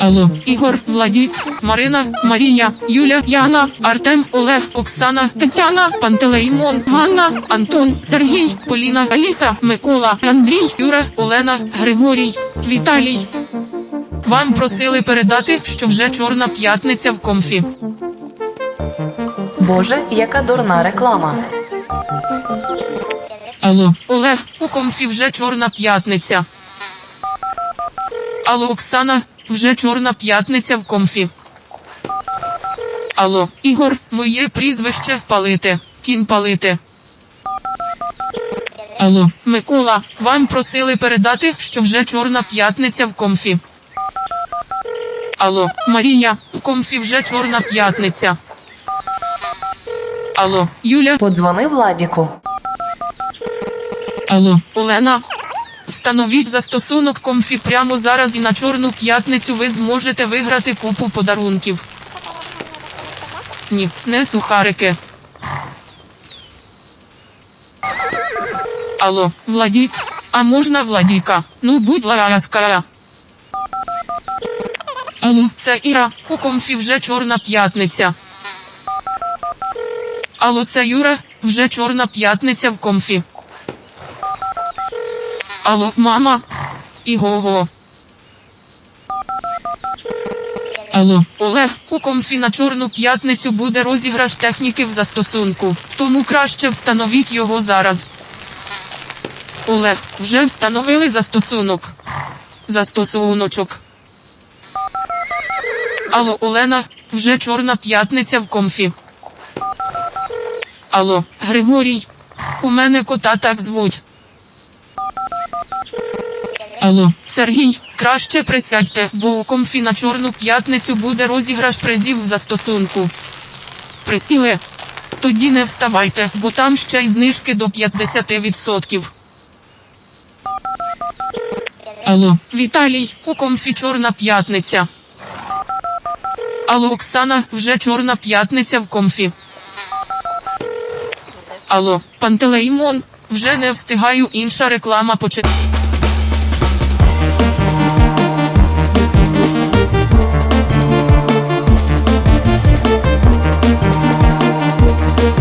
Алло, Ігор, Владік, Марина, Марія, Юля, Яна, Артем, Олег, Оксана, Тетяна, Пантелеймон, Ганна, Антон, Сергій, Поліна, Аліса, Микола, Андрій, Юра, Олена, Григорій, Віталій. Вам просили передати, що вже чорна п'ятниця в комфі. Боже, яка дурна реклама. Алло, Олег, у комфі вже чорна п'ятниця. Алло, Оксана, вже чорна п'ятниця в комфі. Алло, Ігор, моє прізвище палити. Кін палити. Алло, Микола, вам просили передати, що вже чорна п'ятниця в комфі. Алло, Марія, в комфі вже чорна п'ятниця. Алло, Юля, Подзвони Владіку. Алло, Олена. Встановіть застосунок комфі прямо зараз і на чорну п'ятницю ви зможете виграти купу подарунків. Ні, не сухарики. Алло, Владік. А можна Владіка? Ну будь ласка. Алло, це Іра. У комфі вже чорна п'ятниця. Алло, це Юра. Вже чорна п'ятниця в комфі. Алло, мама. Іго-го. Алло, Олег, у комфі на чорну п'ятницю буде розіграш техніки в застосунку. Тому краще встановіть його зараз. Олег, вже встановили застосунок. Застосуночок. Алло, Олена, вже чорна п'ятниця в комфі. Алло, Григорій. У мене кота так звуть. Алло, Сергій, краще присядьте, бо у комфі на чорну п'ятницю буде розіграш призів в застосунку. Присіли? Тоді не вставайте, бо там ще й знижки до 50%. Алло, Віталій, у комфі чорна п'ятниця. Алло, Оксана, вже чорна п'ятниця в комфі. Алло, Пантелеймон, вже не встигаю інша реклама почати.